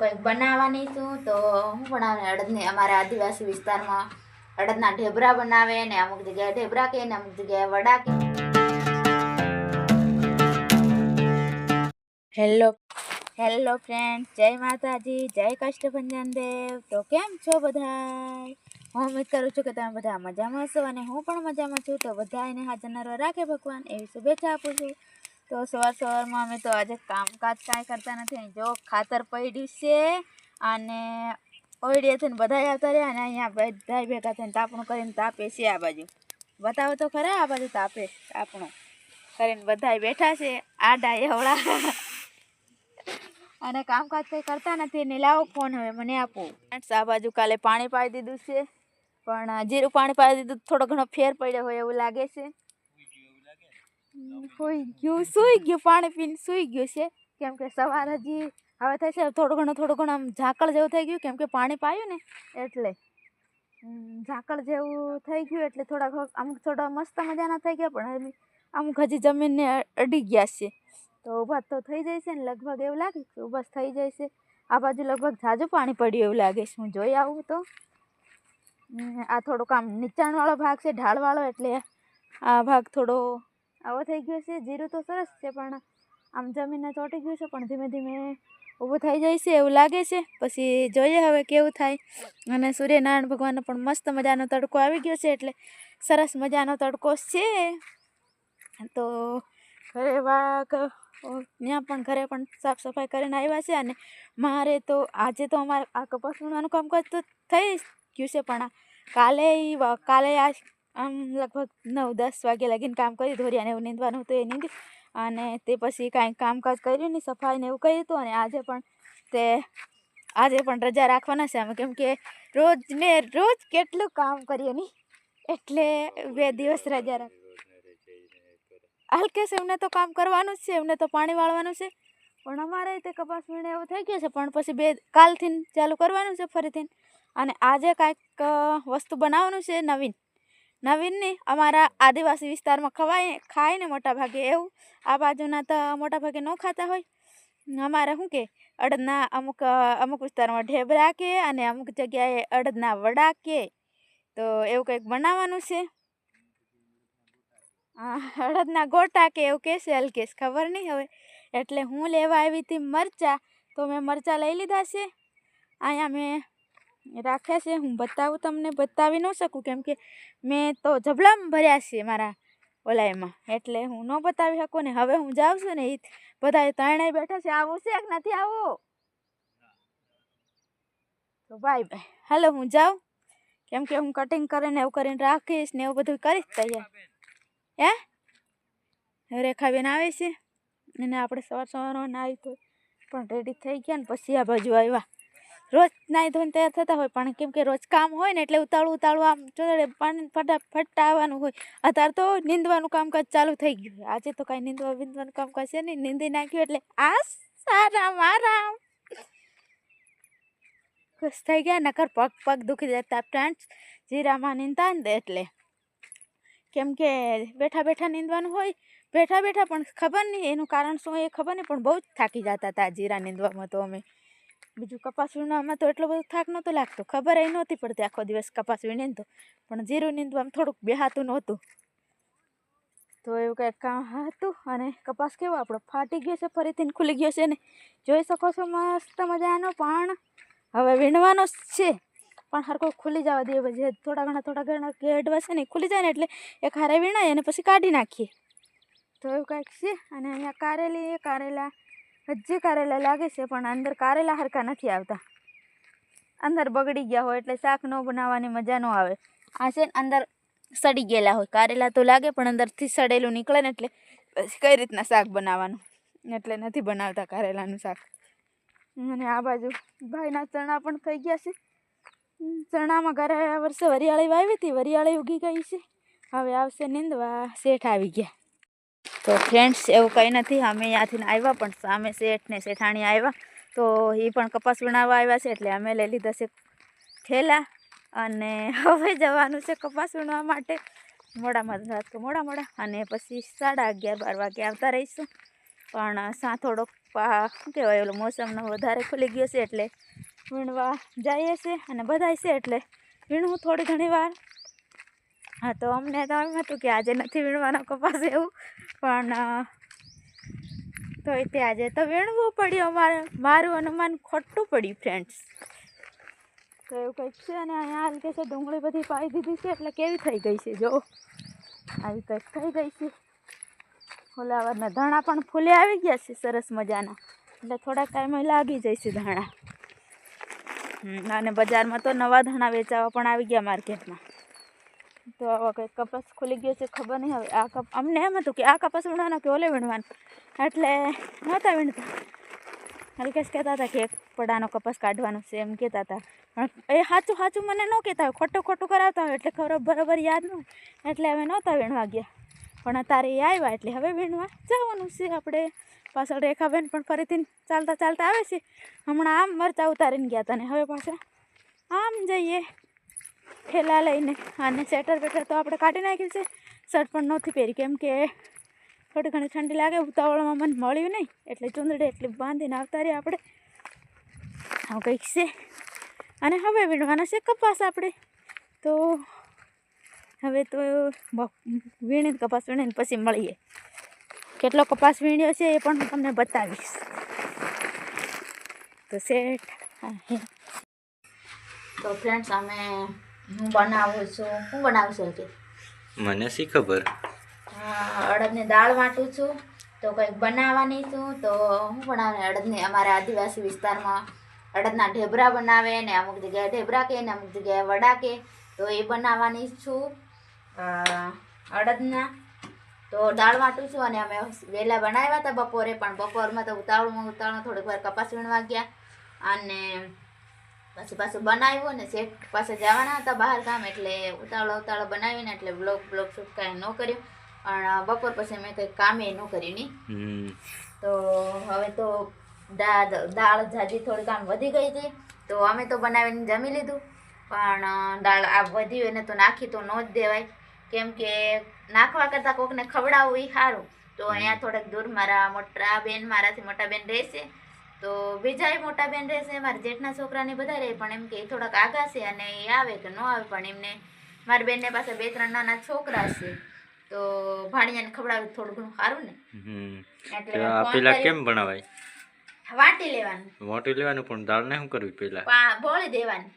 કંઈક બનાવવાની છું, તો હું બનાવે અડદને અમારા આદિવાસી વિસ્તારમાં અડદના ઢેબરા બનાવે ને અમુક જગ્યાએ ઢેબરા કે ને અમુક જગ્યાએ વડા કે. હેલો હેલો ફ્રેન્ડ, જય માતાજી, જય કષ્ટભંજન દેવ. તો કેમ છો બધા હું ઉમ્મીદ કરું છું કે તમે બધા મજામાં હશો અને હું પણ મજામાં છું. તો બધાને હાજર રાખે ભગવાન, એવી શુભેચ્છા આપું છું. તો સવાર સવારમાં અમે તો આજે કામકાજ કાંઈ કરતા નથી. જો ખાતર પડ્યું છે અને ઓઈડીએ થઈને બધા આવતા રહ્યા અને અહીંયા બધા ભેગા થઈને તાપણું કરીને તાપે છે આ બાજુ. બતાવો તો ખરા આ બાજુ તાપે, તાપણું કરીને બધા બેઠા છે, આડા એવડા. અને કામકાજ કંઈ કરતા નથી ને લાવો ફોન હવે, મને આપો. આ બાજુ કાલે પાણી પાડી દીધું છે. પણ જીરું પાણી પાડી દીધું થોડો ઘણો ફેર પડ્યો હોય એવું લાગે છે. સુઈ ગયું સુઈ ગયું પાણી પીને સુઈ ગયું છે. કેમ કે સવાર હજી હવે થશે થોડું ઘણું થોડું ઘણું આમ ઝાકળ જેવું થઈ ગયું કેમ કે પાણી પાયું ને એટલે. ઝાકળ જેવું થઈ ગયું એટલે થોડાક અમુક થોડા મસ્ત મજાના થઈ ગયા પણ અમુક હજી જમીનને અડી ગયા છે. તો ઊભા તો થઈ જાય છે ને લગભગ એવું લાગે કે ઊભા થઈ જાય છે. આ બાજુ લગભગ ઝાઝું પાણી પડ્યું એવું લાગે છે હું જોઈ આવું તો. આ થોડોક આમ નીચાણવાળો ભાગ છે ઢાળવાળો એટલે આ ભાગ થોડો આવો થઈ ગયો છે. જીરું તો સરસ છે, પણ આમ જમીનને ચોંટી ગયું છે, પણ ધીમે ધીમે ઊભું થઈ જાય છે એવું લાગે છે. પછી જોઈએ હવે કેવું થાય. અને સૂર્યનારાયણ ભગવાનનો પણ મસ્ત મજાનો તડકો આવી ગયો છે, એટલે સરસ મજાનો તડકો છે. તો ઘરે વાઘ ત્યાં પણ ઘરે પણ સાફ સફાઈ કરીને આવ્યા છે અને મારે તો, આજે તો અમારે આ કપાસ વીણવાનું કામકાજ તો થઈ ગયું છે, પણ કાલે કાલે આ આમ લગભગ નવ દસ વાગે લગીને કામ કર્યું ધોરિયાને એવું નીંદવાનું હતું એ નીંદી. અને તે પછી કાંઈ કામકાજ કર્યું નહીં સફાઈ ને એવું કર્યું હતું અને આજે પણ તે આજે પણ રજા રાખવાના છે. અમે કેમ કે રોજ ને રોજ કેટલું કામ કરીએ નહીં. એટલે બે દિવસ રજા રાખ હાલ કે છે એમને તો કામ કરવાનું જ છે એમને તો પાણી વાળવાનું છે. પણ અમારે તે કપાસ વીણે એવું થઈ ગયું છે પણ પછી બે કાલથી ચાલુ કરવાનું છે ફરીથી. અને આજે કાંઈક વસ્તુ બનાવવાનું છે નવીન. નવીન નહીં અમારા આદિવાસી વિસ્તારમાં ખવાય, ખાય ને મોટા ભાગે એવું. આ બાજુના તો મોટા ભાગે ન ખાતા હોય. અમારે શું કે, અડદના અમુક અમુક વિસ્તારમાં ઢેબરા કે અને અમુક જગ્યાએ અડદના વડા કે. તો એવું કંઈક બનાવવાનું છે. અડદના ગોટા કે એવું કહેશે અલકેશ ખબર નહીં હવે. એટલે હું લેવા આવી હતી મરચાં, તો મેં મરચાં લઈ લીધા છે. અહીંયા મેં રાખ્યા છે, હું બતાવું તમને, બતાવી ન શકું, કેમ કે મેં તો જબલામાં ભર્યા છે મારા ઓલાયમાં. એટલે હું ન બતાવી શકું ને હવે હું જાઉં છું ને એ બધા ત્રણેય બેઠા છે, આવું છે કે નથી આવું? તો બાય બાય હાલો, હું જાઉં. કેમ કે હું કટિંગ કરીને એવું કરીને રાખીશ ને એવું બધું કરીશ તૈયાર. હે? રેખાબેન આવે છે. અને આપણે સવાર સવારમાં નાહી તો પણ રેડી થઈ ગયા ને પછી આ બાજુ આવ્યા. રોજ નાહી ધોઈને તૈયાર થતા હોય, પણ કેમ કે રોજ કામ હોય ને એટલે ઉતાળું ઉતાળું આમ ચોદડે પાણી ફટાફટ આવવાનું હોય. અત્યારે તો નીંદવાનું કામકાજ ચાલુ થઈ ગયું આજે તો કાંઈ નીંદવા બીંદવાનું કામકાજ છે નહીં. નીંદી નાખ્યું એટલે આ સારા આરામ. ખુશ થઈ ગયા, નકર પગ પગ દુખી જતા ફ્રેન્ડ્સ જીરામાં નીંદતા ને એટલે. કેમ કે બેઠા બેઠા નીંદવાનું હોય, બેઠા બેઠા પણ ખબર નહીં. એનું કારણ શું એ ખબર નહીં, પણ બહુ જ થાકી જતા હતા જીરા નીંદવામાં તો અમે. બીજું કપાસ વીણવામાં તો એટલો બધો થાક નહોતો લાગતો. ખબર એ નહોતી પડતી આખો દિવસ કપાસ વીણીને તો. પણ જીરું નીંદવામાં થોડુંક બેહાતું નહોતું. તો એવું કંઈક કામ હતું અને કપાસ કેવો આપણો ફાટી ગયો છે, ફરીથી ખુલી ગયો છે ને. જોઈ શકો છો મસ્ત મજાનો પણ હવે વીણવાનો જ છે. પણ હરકો ખુલી જવા દઈએ પછી થોડા ઘણા થોડા ઘણા ગેડવા છે ને ખુલી જાય ને એટલે એક હારે વીણાય અને પછી કાઢી નાખીએ. તો એવું કાંઈક છે અને અહીંયા કારેલી, કારેલા હજી કારેલા લાગે છે, પણ અંદર કારેલા હરખા નથી આવતા. અંદર બગડી ગયા હોય એટલે શાક ન બનાવવાની મજા ન આવે. આ છે અંદર સડી ગયેલા હોય. કારેલા તો લાગે, પણ અંદરથી સડેલું નીકળે ને એટલે પછી કઈ રીતના શાક બનાવવાનું? એટલે નથી બનાવતા કારેલાનું શાક. અને આ બાજુ ભાઈના ચણા પણ થઈ ગયા છે. ચણામાં ગયા વર્ષે વરિયાળી વાવી હતી. વરિયાળી ઉગી ગઈ છે. હવે આવશે નીંદવા. શેઠ આવી ગયા. તો ફ્રેન્ડ્સ એવું કંઈ નથી. અમે અહીંયાથી આવ્યા, પણ સામે શેઠ ને શેઠાણી આવ્યા. તો એ પણ કપાસ વીણાવવા આવ્યા છે, એટલે અમે લઈ લીધા છે થેલા. અને હવે જવાનું છે કપાસ વીણવા માટે. મોડામાં રાત તો મોડા મોડા. અને પછી સાડા અગિયાર, બાર વાગે આવતા રહીશું. પણ સા થોડોક શું કહેવાય, ઓલો મોસમનો વધારે ખુલી ગયો છે, એટલે વીણવા જઈએ છે. અને બધાય છે, એટલે વીણવું થોડી ઘણી વાર. હા, તો અમને તો એમ હતું કે આજે નથી વીણવાનો કપાસ એવું, પણ તો તે આજે તો વીણવું પડ્યું અમારે, મારું અનુમાન ખોટું પડ્યું ફ્રેન્ડ્સ તો એવું કંઈક છે અને અહીંયા હાલ કે છે, ડુંગળી બધી પાઈ દીધી છે, એટલે કેવી થઈ ગઈ છે, જો. આવી કંઈક થઈ ગઈ છે. ફુલાવરના ધાણા પણ ફૂલે આવી ગયા છે, સરસ મજાના. એટલે થોડાક ટાઈમે લાગી જશે ધાણા. અને બજારમાં તો નવા ધાણા વેચાવા પણ આવી ગયા માર્કેટમાં. તો આવા કંઈક કપાસ ખુલી ગયો છે, ખબર નહીં હવે. આ કપ, અમને એમ હતું કે આ કપાસ વીણવાનો કે ઓલે વીણવાનો. એટલે નહોતા વીણતા. હલકેશ કહેતા હતા કે એક પડાનો કપાસ કાઢવાનો છે એમ કહેતા હતા. પણ એ સાચું સાચું મને ન કહેતા હોય. ખોટું ખોટું કરાવતા હોય એટલે ખબર બરાબર યાદ ન એટલે અમે નહોતા વીણવા ગયા. પણ અત્યારે એ આવ્યા એટલે હવે વીણવા જવાનું છે આપણે. પાછળ રેખાબેન પણ ફરીથી ચાલતા ચાલતા આવે છે. હમણાં આમ મરચાં ઉતારીને ગયા હતા ને હવે પાછા આમ જઈએ. ઠેલા લઈને અને સ્વેટર બેટર તો આપણે કાઢી નાખ્યું છે. શર્ટ પણ નથી પહેરી. કેમ કે થોડી ઘણી ઠંડી લાગે, ઉતાવળમાં મને મળ્યું નહીં. એટલે ચૂંદડી એટલી બાંધીને આવતા રહીએ આપણે. આવું કંઈક છે. અને હવે વીણવાના છે કપાસ આપણે. તો હવે તો વીણીને કપાસ વીણીને પછી મળીએ. કેટલો કપાસ વીણ્યો છે એ પણ હું તમને બતાવીશ. તો શેઠ તો ફ્રેન્ડ્સ અમે હું બનાવું છું. હું બનાવું છું કે મને શી ખબર? અડદની દાળ વાટું છું. તો કંઈક બનાવવાની છું. તો હું બનાવું? અડદની અમારા આદિવાસી વિસ્તારમાં અડદના ઢેબરા બનાવે ને અમુક જગ્યાએ ઢેબરા કે ને અમુક જગ્યાએ વડા કે. તો એ બનાવવાની છું. અડદના. તો દાળ વાટું છું અને અમે વહેલા બનાવ્યા હતા બપોરે પણ બપોરમાં તો ઉતાવળમાં ઉતાવળમાં થોડીક વાર કપાસ વીણવા ગયા. અને પછી પાછું બનાવ્યું ને શેઠ પાસે જવાના હતા બહાર કામ એટલે ઉતાળો ઉતાળો બનાવીને એટલે બ્લોક બ્લોક શૂટ કાંઈ ન કર્યું. પણ બપોર પછી મેં કંઈ કામે ન કર્યું નહીં તો હવે તો દાળ દાળ જાજી થોડી કામ વધી ગઈ હતી. તો અમે તો બનાવીને જમી લીધું. પણ દાળ આ વધી એને તો નાખી તો ન જ દેવાય. કેમ કે નાખવા કરતાં કોકને ખવડાવવું એ સારું. તો અહીંયા થોડાક દૂર મારા મોટા બેન મારાથી મોટા બેન રહેશે. તો બીજાય મોટા બેન રહેશે મારા જેઠના છોકરાને બધા રહે પણ એમ કે એ થોડાક આગા છે અને એ આવે કે ન આવે પણ એમને મારા બેનને પાસે બે ત્રણ નાના છોકરા છે. તો ભાણિયાને ખવડાવે થોડું ઘણું સારું ને. પેલા કેમ ભણાવાય? વાટી લેવાનું. વાટી લેવાનું પણ દાળને શું કરવી પેલા? બોળી દેવાની.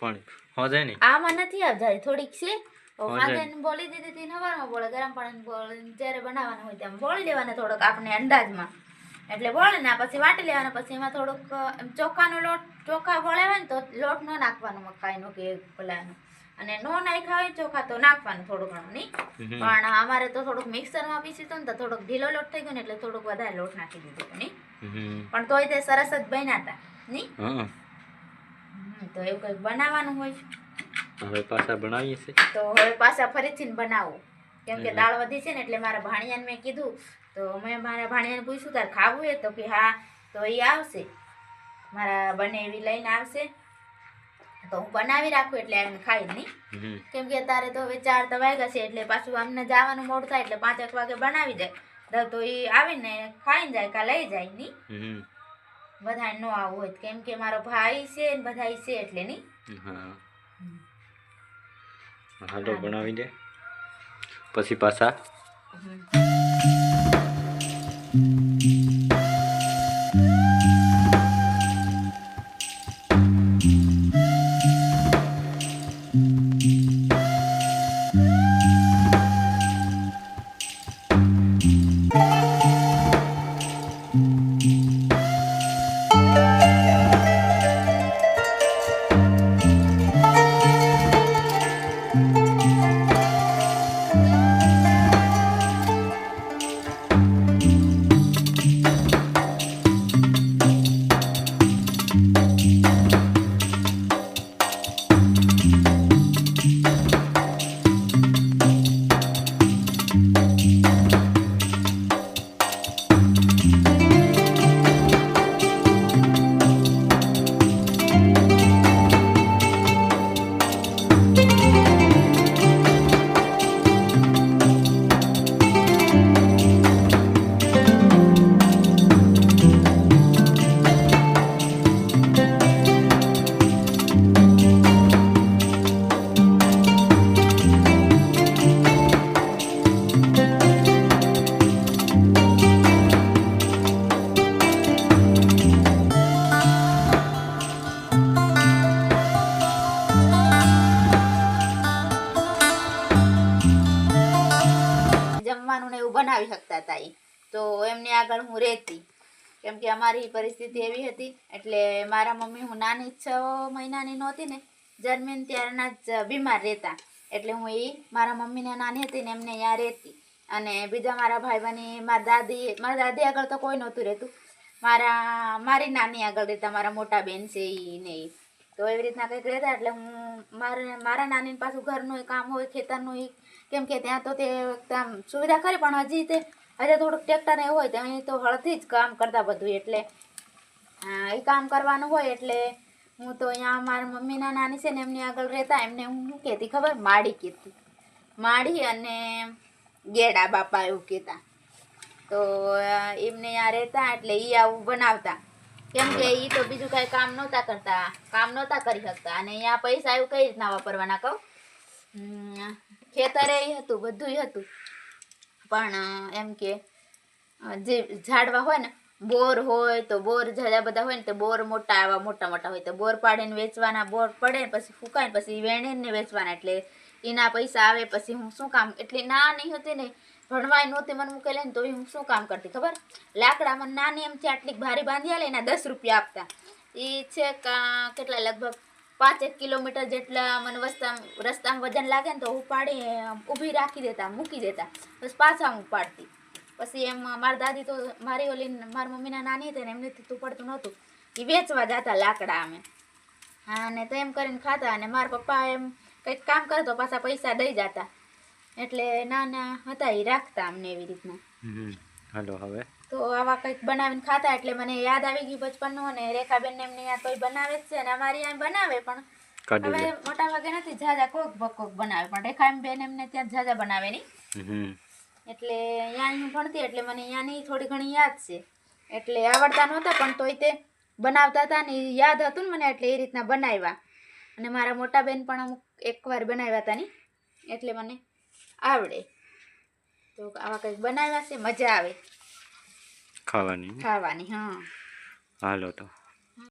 પણ હોજે જાય ને આમાં નથી આવજાય થોડીક છે. હો બોલી દીધી હતી નવારમાં બોળે ગરમ પાણી બોળે જ્યારે બનાવવાનું હોય ત્યાં બોળી લેવાના થોડોક આપણે અંદાજમાં. એટલે બોળે ને પછી વાટી લેવાના પછી એમાં થોડુંક એમ ચોખાનો લોટ ચોખા બોળાવે ને તો લોટ ન નાખવાનો મકાઈનો કે પેલાનો અને નો નાખ્યા હોય ચોખા તો નાખવાનું થોડું ઘણું નહીં? પણ અમારે તો થોડુંક મિક્સરમાં પીસી ને તો થોડોક ઢીલો લોટ થઈ ગયો ને એટલે થોડુંક વધારે લોટ નાખી દીધો નહીં? પણ તોય તે સરસ જ બન્યા હતા નહીં? તો એવું કંઈક બનાવવાનું હોય હવે પાછા બનાવીએ છે. તો હવે પાછા ફરીથી બનાવું. કેમ કે દાળ વધી છે ને એટલે મારા ભાણિયાને મેં કીધું તો મેં મારા ભાણિયાને પૂછ્યું તારે ખાવું એ તો કે હા. તો એ આવશે. મારા બંને એવી લઈને આવશે. તો હું બનાવી રાખું એટલે એમને ખાઈ નહીં. કેમ કે અત્યારે તો હવે ચાર તો વાગ્યા છે એટલે પાછું અમને જવાનું મોડું થાય એટલે પાંચ એક વાગે બનાવી દે. તો એ આવીને ખાઈને જાય કા લઈ જાય નહીં. બધા ન આવું હોય. કેમ કે મારો ભાઈ છે ને બધા છે એટલે નહીં. હા. હાલો બનાવી દે. પછી પાછા? એ તો એમની આગળ હું રહેતી. કેમ કે અમારી પરિસ્થિતિ એવી હતી, એટલે મારા મમ્મી હું નાની છ મહિનાની નહોતી ને, જન્મીને ત્યારના જ બીમાર રહેતા. એટલે હું એ મારા મમ્મીને નાની હતી ને એમને ત્યાં રહેતી. અને બીજા મારા ભાઈ બની મારા દાદી મારા દાદી આગળ તો કોઈ નહોતું રહેતું. મારા, મારી નાની આગળ રહેતા, મારા મોટા બેન છે એ ને ઈ. તો એવી રીતના કંઈક રહેતા એટલે હું મારે, મારા નાની પાછું ઘરનું કામ હોય, ખેતરનું કેમ કે ત્યાં તો તે આમ સુવિધા ખરી, પણ હજી તે, હજી થોડુંક ટ્રેક્ટર એવું હોય તો અહીં તો હળથી જ કામ કરતા બધું, એટલે એ કામ કરવાનું હોય, એટલે હું તો અહીંયા મારા મમ્મીના નાની છે ને, એમની આગળ રહેતા, એમને હું શું કહેતી ખબર? માડી કહેતી. માડી અને ગેડા બાપા એવું કહેતા. તો એમને ત્યાં રહેતા, એટલે એ આવું બનાવતા. કેમ કે એ તો બીજું કાંઈ કામ નહોતા કરતા, કામ નહોતા કરી શકતા. અને અહીંયા પૈસા એવું કઈ રીતના વાપરવાના કહું? ખેતરે હતું, બધુંય હતું. પણ એમ કે જે ઝાડવા હોય ને, બોર હોય તો બોર જાદા બધા હોય ને, તો બોર મોટા એવા, મોટા મોટા હોય. તો બોર પાડીને વેચવાના, બોર પડે ને પછી ફૂંકાય ને પછી વેણીને વેચવાના. એટલે એના પૈસા આવે પછી હું શું કામ? એટલી નાની હતી ને ભણવાય નહોતી મને મૂકેલી ને તો હું શું કામ કરતી, ખબર? લાકડા મને નાની એમથી આટલી ભારી બાંધી આલે, એના દસ રૂપિયા આપતા. એ છે કા, કેટલા, લગભગ પાંચેક કિલોમીટર જેટલા મને વસ્તા, રસ્તામાં વજન લાગે ને તો ઉપાડી ઊભી રાખી દેતા, મૂકી દેતા. બસ પાછા હું ઉપાડતી પછી એમ મારી દાદી તો, મારી ઓલી, મારી મમ્મીના નાની હતી ને એમને તું પડતું નહોતું. એ વેચવા જતા લાકડા અમે. હા અને તો એમ કરીને ખાતા અને મારા પપ્પા એમ કંઈક કામ કરતો પાછા પૈસા દઈ જતા. એટલે નાના હતા એ રાખતા અમને એવી રીતના. હાલો હવે. તો આવા કંઈક બનાવીને ખાતા એટલે મને યાદ આવી ગયું બચપનનું અને રેખાબેન એમને યાદ કોઈ બનાવે જ છે અને અમારી અહીંયા બનાવે પણ હવે મોટા ભાગે નથી ઝાઝા કોક ભક કોક બનાવે પણ રેખા બેન એમને ત્યાં ઝાઝા બનાવે નહીં. એટલે અહીંયા હું ભણતી એટલે મને અહીંયાની થોડી ઘણી યાદ છે. એટલે આવડતા નહોતા પણ તોય તે બનાવતા હતા ને યાદ હતું ને મને એટલે એ રીતના બનાવ્યા. અને મારા મોટા બેન પણ અમુક એકવાર બનાવ્યા હતા ની એટલે મને આવડે. તો આવા કંઈક બનાવ્યા છે મજા આવે. ખાવાની ખાવાની હા. હાલો તો.